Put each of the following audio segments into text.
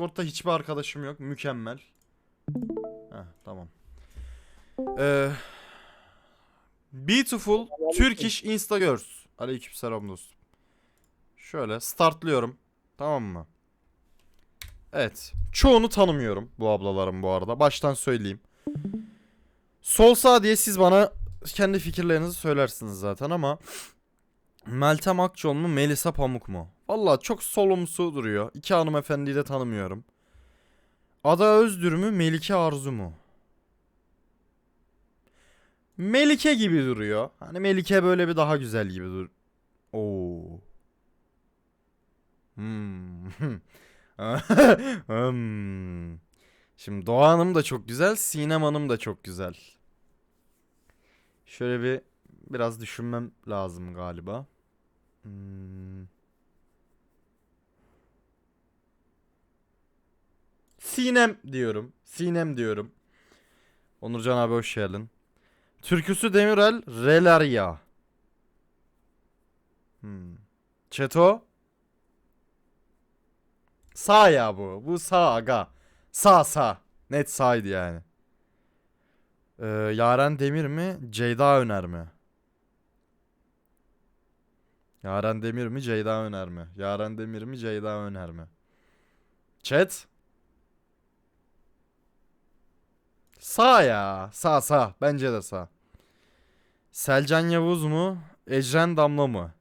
Discord'da hiçbir arkadaşım yok. Mükemmel. Heh, tamam. Ee, beautiful Turkish Insta Girls. Aleykümselam dostum. Şöyle startlıyorum. Tamam mı? Evet. Çoğunu tanımıyorum bu ablaların bu arada. Baştan söyleyeyim. Sol sağ diye siz bana kendi fikirlerinizi söylersiniz zaten ama Meltem Akçol mu Melisa Pamuk mu? Valla çok solumsu duruyor. İki hanımefendiyi de tanımıyorum. Ada Özdür mü Melike Arzu mu? Melike gibi duruyor. Hani Melike böyle bir daha güzel gibi dur. Oo. Hmm. Hmm. Şimdi Doğa Hanım da çok güzel, Sinem Hanım da çok güzel. Şöyle bir biraz düşünmem lazım galiba. Hmm. Sinem diyorum. Sinem diyorum. Onurcan abi hoş geldin. Türküsü Demirel Relaria. Hmm. Çeto. Sağ ya bu. Bu sağ aga. Sağ sağ. Net sağydı yani. Ee, Yaren Demir mi? Ceyda Öner mi? Yaren Demir mi? Ceyda Öner mi? Yaren Demir mi? Ceyda Öner mi? Chat. Sağ ya. Sağ sağ. Bence de sağ. Selcan Yavuz mu? Ecren Damla mı?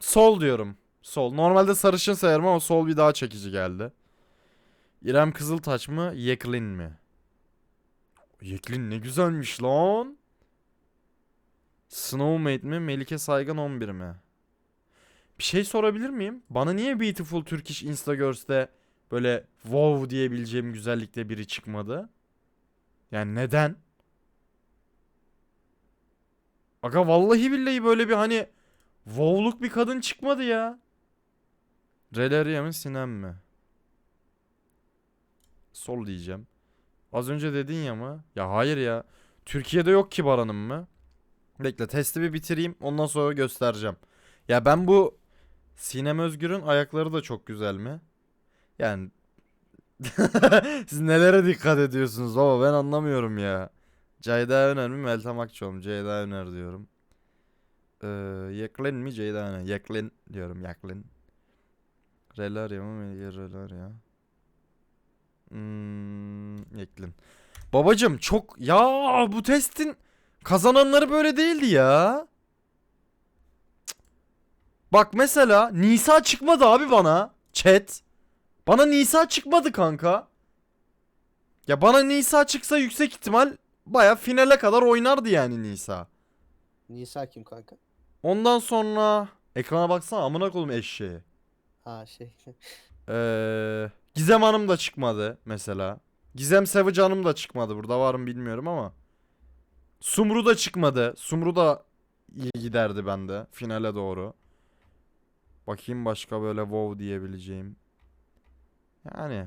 Sol diyorum. Sol. Normalde sarışın sayarım ama sol bir daha çekici geldi. İrem Kızıltaç mı? Yeklin mi? Yeklin ne güzelmiş lan. Snowmate mi? Melike Saygın 11 mi? Bir şey sorabilir miyim? Bana niye Beautiful Turkish Instagirls'te böyle wow diyebileceğim güzellikte biri çıkmadı? Yani neden? Aga vallahi billahi böyle bir hani Wow'luk bir kadın çıkmadı ya. Releria Sinem mi? Sol diyeceğim. Az önce dedin ya mı? Ya hayır ya. Türkiye'de yok ki Baran'ım mı? Bekle testi bir bitireyim ondan sonra göstereceğim. Ya ben bu Sinem Özgür'ün ayakları da çok güzel mi? Yani siz nelere dikkat ediyorsunuz baba ben anlamıyorum ya. Ceyda Öner mi Meltem Akçol mu? Ceyda Öner diyorum. Ee, Yeklin mi Ceyda Öner? Yeklin diyorum Yeklin. Relaria mı Relaria? Hmm, Yeklin. Babacım çok ya bu testin kazananları böyle değildi ya. Bak mesela Nisa çıkmadı abi bana. Chat. Bana Nisa çıkmadı kanka. Ya bana Nisa çıksa yüksek ihtimal baya finale kadar oynardı yani Nisa. Nisa kim kanka? Ondan sonra ekrana baksana amına koyayım eşeği. Ha şey. Ee, Gizem Hanım da çıkmadı mesela. Gizem Savage Hanım da çıkmadı. Burada var mı bilmiyorum ama. Sumru da çıkmadı. Sumru da iyi giderdi bende finale doğru. Bakayım başka böyle wow diyebileceğim. Yani